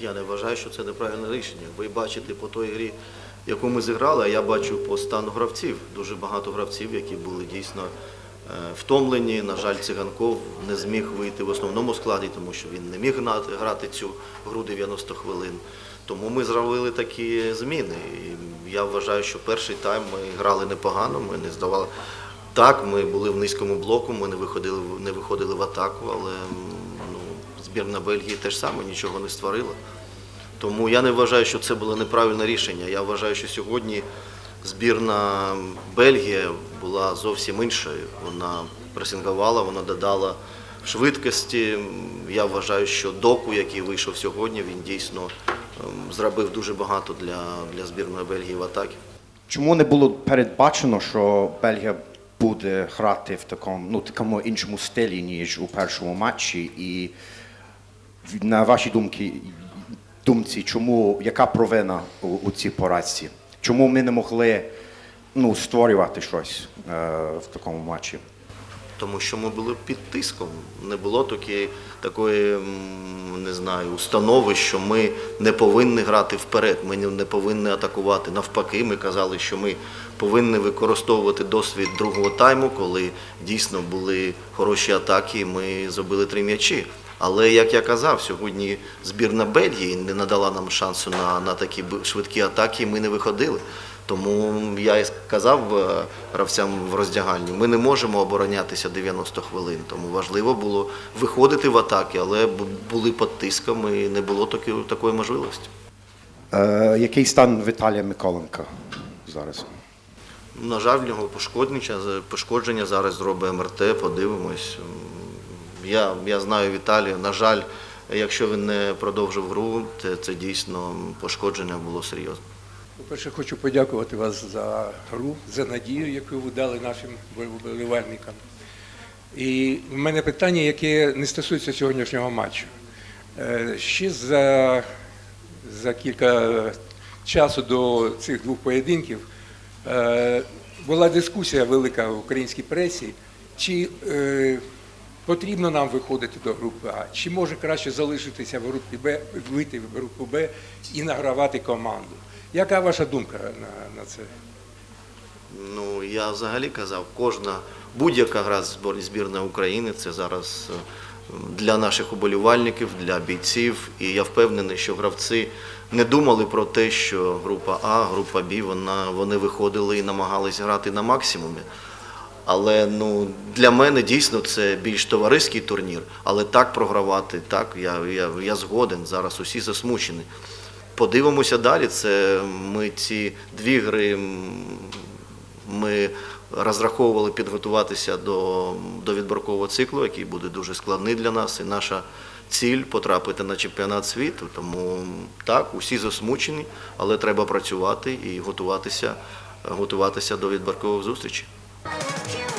Я не вважаю, що це неправильне рішення. Ви бачите по той грі, яку ми зіграли, а я бачу по стану гравців. Дуже багато гравців, які були дійсно е, втомлені. На жаль, циганков не зміг вийти в основному складі, тому що він не міг грати цю гру 90 хвилин. Тому ми зробили такі зміни. І я вважаю, що перший тайм ми грали непогано, ми не здавали. Так, ми були в низькому блоку, ми не виходили, не виходили в атаку, але збірна Бельгії теж саме нічого не створила. Тому я не вважаю, що це було неправильне рішення. Я вважаю, що сьогодні збірна Бельгія була зовсім іншою. Вона пресингувала, вона додала швидкості. Я вважаю, що доку, який вийшов сьогодні, він дійсно ем, зробив дуже багато для, для збірної Бельгії в атакі. Чому не було передбачено, що Бельгія буде грати в такому, ну, такому іншому стилі, ніж у першому матчі? І на вашій думки, думці, чому, яка провина у, у цій поразці? Чому ми не могли ну, створювати щось е, в такому матчі? Тому що ми були під тиском. Не було такі, такої, не знаю, установи, що ми не повинні грати вперед, ми не повинні атакувати. Навпаки, ми казали, що ми повинні використовувати досвід другого тайму, коли дійсно були хороші атаки, ми зробили три м'ячі. Але як я казав, сьогодні збірна Бельгії не надала нам шансу на, на такі швидкі атаки, і ми не виходили. Тому я і сказав е, гравцям в роздягальні, ми не можемо оборонятися 90 хвилин. Тому важливо було виходити в атаки, але були під тиском і не було таки, такої можливості. Е, який стан Віталія Миколенка зараз? На жаль, в нього пошкодження, пошкодження зараз зробить МРТ, подивимось. Я, я знаю Віталія. На жаль, якщо він не продовжив гру, це, це дійсно пошкодження було серйозне. По-перше, хочу подякувати вас за гру, за надію, яку ви дали нашим вболівальникам. І в мене питання, яке не стосується сьогоднішнього матчу. Е, Ще за, за кілька часу до цих двох поєдинків е, була дискусія велика в українській пресі, чи е, потрібно нам виходити до групи А, чи може краще залишитися в групі Б, вийти в групу Б і награвати команду. Яка ваша думка на, на це? Ну, я взагалі казав, кожна будь-яка гра збірної України це зараз е, для наших уболівальників, для бійців. І я впевнений, що гравці не думали про те, що група А, група Б, вони виходили і намагались грати на максимумі. Але ну, для мене дійсно це більш товариський турнір. Але так програвати, так, я, я, я згоден. Зараз усі засмучені. Подивимося далі. Це ми ці дві гри ми розраховували підготуватися до, до відборкового циклу, який буде дуже складний для нас. І наша ціль потрапити на чемпіонат світу. Тому так, усі засмучені, але треба працювати і готуватися, готуватися до відборкових зустрічей. Cute.